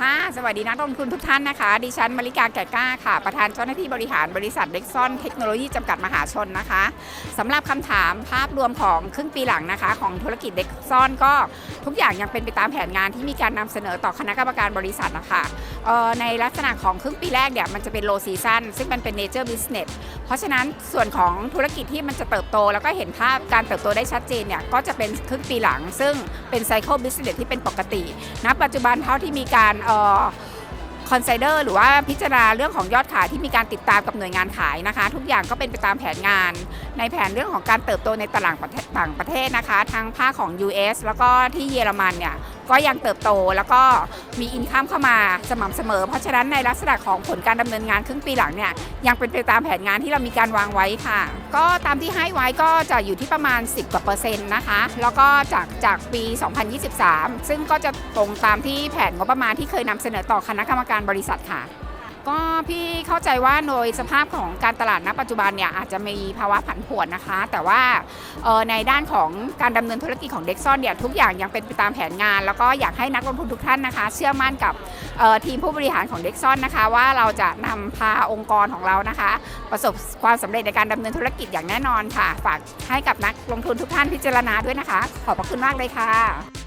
ค่ะ สวัสดีนักลงทุนทุกท่านนะคะ ดิฉันมาริกาแก่กล้าค่ะ ประธานเจ้าหน้าที่บริหารบริษัทเด็กซอนเทคโนโลยีจำกัดมหาชนนะคะสำหรับคำถามภาพรวมของครึ่งปีหลังนะคะ ของธุรกิจเด็กซอนก็ทุกอย่างยังเป็นไปตามแผนงานที่มีการนำเสนอต่อคณะกรรมการบริษัทนะคะในลักษณะของครึ่งปีแรกเนี่ยมันจะเป็น low season ซึ่งมันเป็น nature business เพราะฉะนั้นส่วนของธุรกิจที่มันจะเติบโต แล้วก็เห็นภาพการเติบโตได้ชัดเจนเนี่ยก็จะเป็นครึ่งปีหลัง ซึ่งเป็น cycle business ที่เป็นปกติณปัจจุบันเท่าที่มีการคอนไซเดอร์หรือว่าพิจารณาเรื่องของยอดขายที่มีการติดตามกับหน่วยงานขายนะคะ ทุกอย่างก็เป็นไปตามแผนงาน ในแผนเรื่องของการเติบโตในตลาดต่างประเทศนะคะ ทั้งภาคของ US แล้วก็ที่เยอรมันเนี่ยก็ยังเติบโตแล้วก็มีอินทามเข้ามาสม่ำเสมอ เพราะฉะนั้นในลักษณะของผลการดำเนินงานครึ่งปีหลังเนี่ยยังเป็นไปตามแผนงานที่เรามีการวางไว้ค่ะ ก็ตามที่ให้ไว้ก็จะอยู่ที่ประมาณ 10กว่าเปอร์เซ็นต์นะคะ แล้วก็จากจากปี 2023 ซึ่งก็จะตรงตามที่แผนงบประมาณที่เคยนำเสนอต่อคณะกรรมการบริษัทค่ะ ก็พี่เข้าใจว่าโดยสภาพของการตลาดณปัจจุบันเนี่ยอาจจะมีภาวะผันผวนนะคะ แต่ว่าในด้านของการดำเนินธุรกิจของเด็กซ่อนเนี่ยทุกอย่างยังเป็นไปตามแผนงาน แล้วก็อยากให้นักลงทุนทุกท่านนะคะ เชื่อมั่นกับทีมผู้บริหารของเด็กซ่อนนะคะ ว่าเราจะนำพาองค์กรของเรานะคะ ประสบความสำเร็จในการดำเนินธุรกิจอย่างแน่นอนค่ะ ฝากให้กับนักลงทุนทุกท่านพิจารณาด้วยนะคะ ขอบพระคุณมากเลยค่ะ